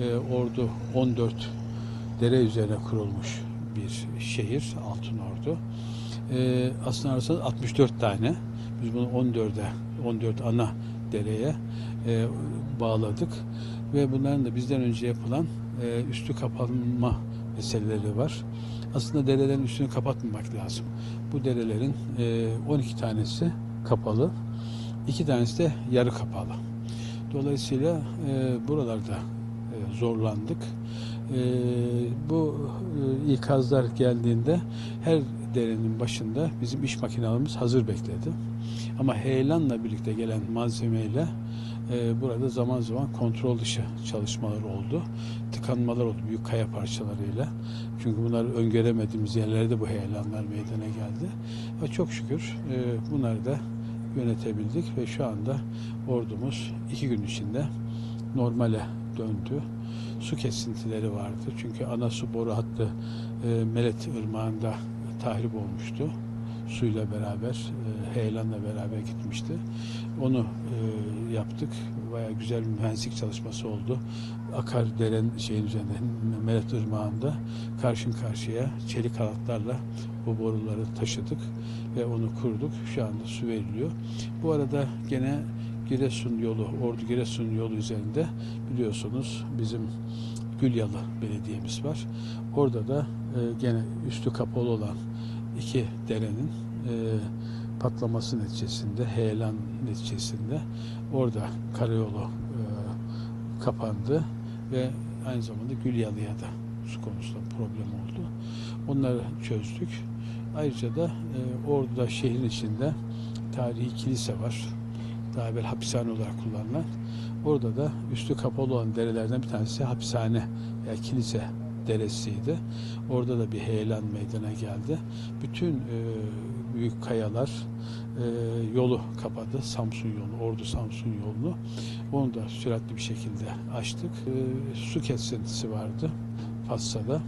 e, Ordu 14 dere üzerine kurulmuş bir şehir Altın Ordu. E, aslında arasında 64 tane. Biz bunu 14'e 14 ana dereye e, bağladık ve bunların da bizden önce yapılan e, üstü kapanma meseleleri var. Aslında derelerin üstünü kapatmamak lazım. Bu derelerin e, 12 tanesi kapalı, iki tanesi de yarı kapalı. Dolayısıyla e, buralarda zorlandık. E, bu e, ikazlar geldiğinde her derenin başında bizim iş makinalarımız hazır bekledi. Ama heyelanla birlikte gelen malzemeyle e, burada zaman zaman kontrol dışı çalışmalar oldu. Tıkanmalar oldu büyük kaya parçalarıyla. Çünkü bunları öngöremediğimiz yerlerde bu heyelanlar meydana geldi. Ve çok şükür e, bunları da yönetebildik ve şu anda ordumuz iki gün içinde normale döndü. Su kesintileri vardı. Çünkü ana su boru hattı e, Melet Irmağı'nda tahrip olmuştu. Suyla beraber, e, heyelanla beraber gitmişti. Onu e, yaptık. Bayağı güzel bir mühendislik çalışması oldu. Akar deren şeyin üzerinde, Melet Irmağı'nda karşın karşıya çelik halatlarla bu boruları taşıdık ve onu kurduk. Şu anda su veriliyor. Bu arada gene Giresun yolu, Ordu Giresun yolu üzerinde biliyorsunuz bizim Gülyalı belediyemiz var. Orada da e, gene üstü kapalı olan iki derenin e, patlaması neticesinde, heyelan neticesinde orada karayolu e, kapandı ve aynı zamanda Gülyalı'ya da su konusunda problem oldu. Onları çözdük. Ayrıca da e, orada şehrin içinde tarihi kilise var. Daha evvel hapishane olarak kullanılan. Orada da üstü kapalı olan derelerden bir tanesi hapishane veya kilise deresiydi. Orada da bir heyelan meydana geldi. Bütün e, büyük kayalar e, yolu kapadı. Samsun yolu, Ordu Samsun yolunu. Onu da süratli bir şekilde açtık. E, su kesintisi vardı Fassa'da.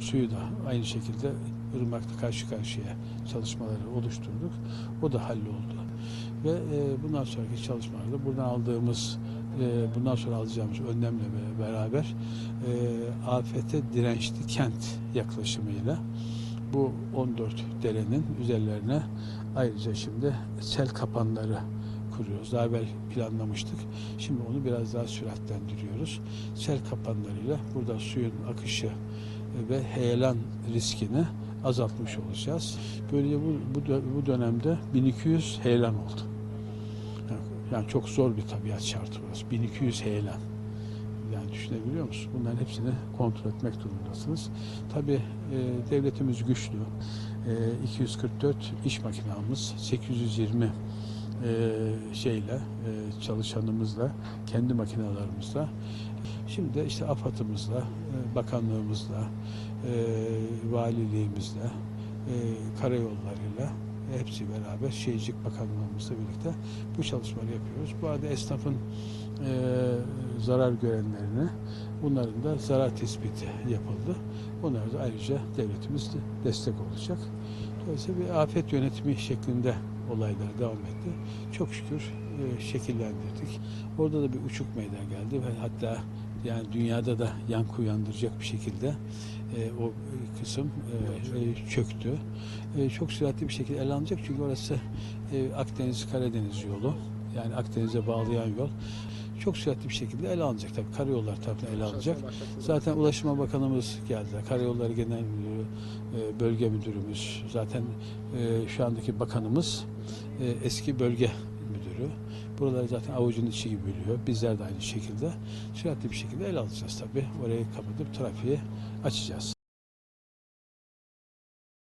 Suyu da aynı şekilde ırmakta karşı karşıya çalışmaları oluşturduk. O da halloldu. Ve e, bundan sonraki çalışmalarda buradan aldığımız e, bundan sonra alacağımız önlemle be- beraber e, afete dirençli kent yaklaşımıyla bu 14 derenin üzerlerine ayrıca şimdi sel kapanları kuruyoruz. Daha evvel planlamıştık. Şimdi onu biraz daha süratlendiriyoruz. Sel kapanlarıyla burada suyun akışı ve heyelan riskini azaltmış olacağız. Böylece bu, bu, bu dönemde 1200 heyelan oldu. Yani- Yani çok zor bir tabiat şartı burası. 1200 heyelan. Yani düşünebiliyor musunuz? Bunların hepsini kontrol etmek durumundasınız. Tabii e, devletimiz güçlü. E, 244 iş makinamız, 820 e, şeyle, e, çalışanımızla, kendi makinalarımızla. Şimdi de işte AFAD'ımızla, e, bakanlığımızla, e, valiliğimizle, e, karayollarıyla hepsi beraber Şehircilik Bakanlığımızla birlikte bu çalışmaları yapıyoruz. Bu arada esnafın zarar görenlerine bunların da zarar tespiti yapıldı. Bunlar da ayrıca devletimiz de destek olacak. Dolayısıyla bir afet yönetimi şeklinde olaylar devam etti. Çok şükür e, şekillendirdik. Orada da bir uçuk meydana geldi ve hatta yani dünyada da yankı uyandıracak bir şekilde e, o kısım e, e, çöktü. E, çok süratli bir şekilde ele alınacak çünkü orası e, Akdeniz-Karadeniz yolu. Yani Akdeniz'e bağlayan yol. Çok süratli bir şekilde ele alınacak tabii. Karayollar tarafından ele alınacak. Zaten Ulaştırma Bakanımız geldi. Karayolları Genel Müdürü, e, Bölge Müdürümüz, zaten e, şu andaki bakanımız eski bölge müdürü. Buraları zaten avucun içi gibi biliyor. Bizler de aynı şekilde süratli bir şekilde ele alacağız tabii. Orayı kapatıp trafiği açacağız.